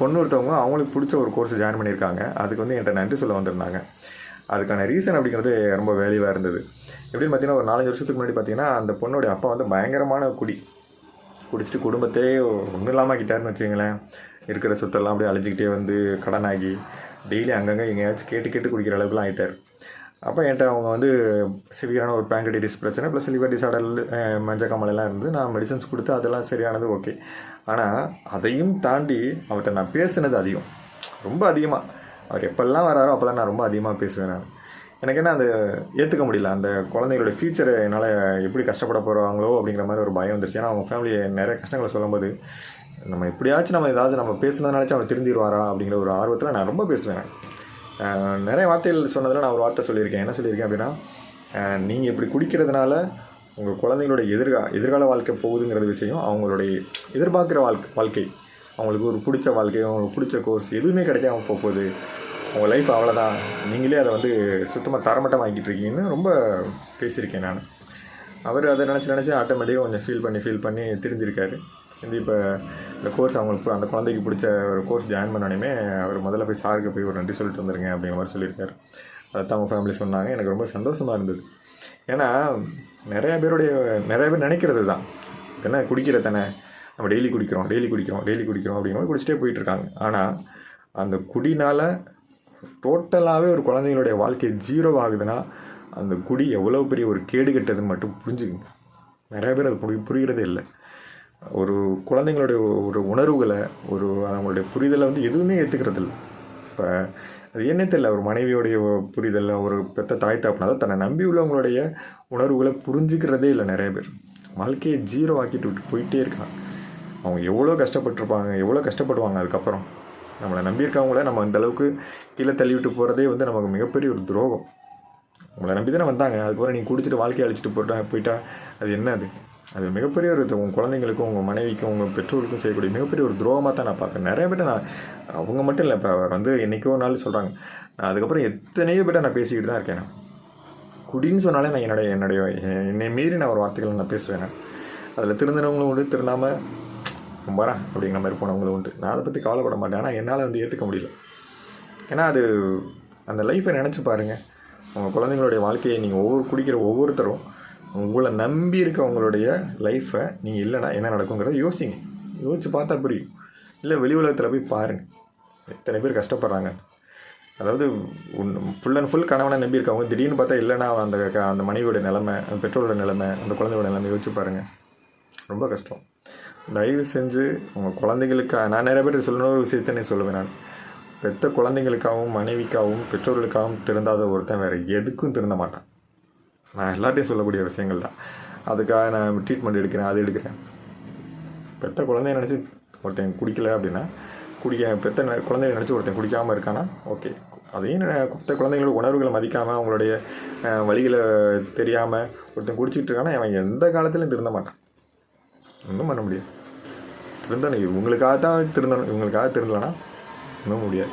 பொண்ணு ஒருத்தவங்க அவங்களுக்கு பிடிச்ச ஒரு கோர்ஸ் ஜாயின் பண்ணியிருக்காங்க. அதுக்கு வந்து என்கிட்ட நன்றி சொல்ல வந்திருந்தாங்க. அதுக்கான ரீசன் அப்படிங்கிறது ரொம்ப வேல்யூவாக இருந்தது. எப்படின்னு பார்த்தீங்கன்னா ஒரு நாலஞ்சு வருஷத்துக்கு முன்னாடி பார்த்தீங்கன்னா அந்த பொண்ணுடைய அப்பா வந்து பயங்கரமான குடி. குடிச்சிட்டு குடும்பத்தையே ஒன்றும் இல்லாமல் கிட்டாருன்னு வச்சுங்களேன் இருக்கிற சொத்தெல்லாம் அப்படியே அழிஞ்சிக்கிட்டே வந்து கடனாகி டெய்லி அங்கங்கே எங்கேயாச்சும் கேட்டு கேட்டு குடிக்கிற அளவுக்குலாம் ஆகிட்டார் அப்போ என்கிட்ட அவங்க வந்து சிவியரான ஒரு பேங்கடைட்டிஸ் பிரச்சனை ப்ளஸ் லிவர் டிசார்டர் மஞ்சள் காமலெல்லாம் இருந்து நான் மெடிசன்ஸ் கொடுத்து அதெல்லாம் சரியானது ஓகே ஆனால் அதையும் தாண்டி அவர்கிட்ட நான் பேசுனது அதிகம். ரொம்ப அதிகமாக அவர் எப்போல்லாம் வராரோ அப்போல்லாம் நான் ரொம்ப அதிகமாக பேசுவேன் நான். எனக்கு என்ன அந்த ஏற்றுக்க முடியல. அந்த குழந்தைங்களோட ஃபியூச்சரை என்னால் எப்படி கஷ்டப்பட போகிறாங்களோ அப்படிங்கிற மாதிரி ஒரு பயம் வந்துருச்சு. ஏன்னா அவங்க ஃபேமிலி நிறைய கஷ்டங்களை சொல்லும்போது நம்ம எப்படியாச்சும் நம்ம ஏதாவது நம்ம பேசுனதுனாச்சும் அவர் திருந்திடுவாரா அப்படிங்கிற ஒரு ஆர்வத்தில் நான் ரொம்ப பேசுவேன் நிறைய வார்த்தைகள் சொன்னதில் நான் ஒரு வார்த்தை சொல்லியிருக்கேன். என்ன சொல்லியிருக்கேன் அப்படின்னா நீங்கள் இப்படி குடிக்கிறதுனால உங்கள் குழந்தைங்களோட எதிர்கா எதிர்கால வாழ்க்கை போகுதுங்கிறது விஷயம் அவங்களுடைய எதிர்பார்க்குற வாழ்க்கை வாழ்க்கை. அவங்களுக்கு ஒரு பிடிச்ச வாழ்க்கை அவங்களுக்கு பிடிச்ச கோர்ஸ் எதுவுமே கிடைக்காம போகுது. உங்கள் லைஃப் அவ்வளோதான் நீங்களே அதை வந்து சுத்தமாக தரமட்டம் இருக்கீங்கன்னு ரொம்ப பேசியிருக்கேன் நான். அவர் அதை நினச்சி நினச்சி ஆட்டோமேட்டிக்காக கொஞ்சம் ஃபீல் பண்ணி ஃபீல் பண்ணி தெரிஞ்சிருக்காரு. இந்த இப்போ இந்த கோர்ஸ் அவங்களுக்கு அந்த குழந்தைக்கு பிடிச்ச ஒரு கோர்ஸ் ஜாயின் பண்ணோடனே அவர் முதல்ல போய் சாருக்கு போய் ஒரு நன்றி சொல்லிட்டு வந்துருங்க அப்படிங்கிற மாதிரி சொல்லியிருக்காரு. அதைத்தான் அவங்க ஃபேமிலி சொன்னாங்க. எனக்கு ரொம்ப சந்தோஷமாக இருந்தது. ஏன்னா நிறைய பேருடைய நிறைய பேர் நினைக்கிறது தான். என்ன குடிக்கிற தானே? நம்ம டெய்லி குடிக்கிறோம் டெய்லி குடிக்கிறோம் டெய்லி குடிக்கிறோம் அப்படிங்கிற மாதிரி குடிச்சிட்டே போயிட்டுருக்காங்க. ஆனால் அந்த குடினால் டோட்டலாகவே ஒரு குழந்தைங்களுடைய வாழ்க்கை ஜீரோ ஆகுதுன்னா அந்த குடி எவ்வளோ பெரிய ஒரு கேடு கெட்டதுன்னு மட்டும் புரிஞ்சுக்குங்க. நிறைய பேர் அது புரி புரிகிறதே இல்லை. ஒரு குழந்தைங்களுடைய ஒரு உணர்வுகளை ஒரு அவங்களுடைய புரிதலை வந்து எதுவுமே ஏற்றுக்கிறது இல்லை இப்போ அது என்ன தெரியல. ஒரு மனைவியோடைய புரிதல் ஒரு பெத்த தாய் தாப்புனா தான் தன்னை நம்பி உள்ளவங்களுடைய உணர்வுகளை புரிஞ்சுக்கிறதே இல்லை நிறைய பேர். வாழ்க்கையை ஜீரோ ஆக்கிட்டு விட்டு போயிட்டே இருக்காங்க. அவங்க எவ்வளோ கஷ்டப்பட்டிருப்பாங்க எவ்வளோ கஷ்டப்படுவாங்க அதுக்கப்புறம். நம்மளை நம்பியிருக்கவங்கள நம்ம அந்த அளவுக்கு கீழே தள்ளிவிட்டு போகிறதே வந்து நமக்கு மிகப்பெரிய ஒரு துரோகம். உங்களை நம்பி தானே வந்தாங்க. அதுக்கப்புறம் நீங்கள் குடிச்சிட்டு வாழ்க்கையை அழிச்சிட்டு போட்டா போயிட்டா அது என்ன அது? அது மிகப்பெரிய ஒரு உங்கள் குழந்தைங்களுக்கும் உங்கள் மனைவிக்கும் உங்கள் பெற்றோருக்கும் செய்யக்கூடிய மிகப்பெரிய ஒரு துரோகமாக தான் நான் பார்க்குறேன் நிறைய பேர் நான் அவங்க மட்டும் இல்லை இப்போ அவர் வந்து என்றைக்கோ நாள் சொல்கிறாங்க நான் அதுக்கப்புறம் எத்தனையோ பேர்ட்ட நான் பேசிக்கிட்டு தான் இருக்கேன் நான். குடின்னு சொன்னாலே நான் என்னுடைய என்னுடைய என்னை மீறி நான் ஒரு வார்த்தைகளை நான் பேசுவேன் அதில் திருந்தினவங்களும் உண்டு திருந்தாமல் கும்பரா அப்படிங்கிற மாதிரி போனவங்களும் உண்டு. நான் அதை பற்றி கவலைப்பட மாட்டேன். ஆனால் என்னால் வந்து ஏற்றுக்க முடியல. ஏன்னா அது அந்த லைஃப்பை நினச்சி பாருங்கள் உங்கள் குழந்தைங்களுடைய வாழ்க்கையை நீங்கள் ஒவ்வொரு குடிக்கிற ஒவ்வொருத்தரும் உங்களை நம்பி இருக்கவங்களுடைய லைஃப்பை நீங்கள் இல்லைனா என்ன நடக்குங்கிறத யோசிங்க. யோசிச்சு பார்த்தா புரியும். இல்லை வெளி உலகத்தில் போய் பாருங்கள் எத்தனை பேர் கஷ்டப்படுறாங்க. அதாவது ஃபுல் அண்ட் ஃபுல் கணவனை நம்பி இருக்கவங்க திடீர்னு பார்த்தா இல்லைன்னா அந்த க- அந்த மனைவியோட நிலைமை அந்த பெற்றோரோட நிலைமை அந்த குழந்தையோட நிலமை யோசிச்சு பாருங்கள் ரொம்ப கஷ்டம். தயவு செஞ்சு உங்கள் குழந்தைகளுக்கு நான் நிறைய பேர் சொல்லணும் ஒரு விஷயத்தனே சொல்லுவேன் நான். பெற்ற குழந்தைங்களுக்காகவும் மனைவிக்காகவும் பெற்றோர்களுக்காகவும் திருந்தாத ஒருத்தன் வேறு எதுக்கும் திருந்த மாட்டான். நான் எல்லாத்தையும் சொல்லக்கூடிய விஷயங்கள் தான். அதுக்காக நான் ட்ரீட்மெண்ட் எடுக்கிறேன் அது எடுக்கிறேன். பெத்த குழந்தைய நினச்சி ஒருத்தன் குடிக்கல அப்படின்னா குடிக்க பெத்த குழந்தைய நினச்சி ஒருத்தன் குடிக்காமல் இருக்கானா ஓகே அதையும் ந- பெத்த குழந்தைங்களோட உணர்வுகளை மதிக்காமல் அவங்களுடைய வழிகளை தெரியாமல் ஒருத்தன் குடிச்சிட்டு இருக்கானா அவன் எந்த காலத்துலையும் திருந்த மாட்டான். ஒன்றும் பண்ண முடியாது. திருந்தணும். இவங்களுக்காக தான் திருந்தணும். இவங்களுக்காக திருந்தலைன்னா இன்னும் முடியாது.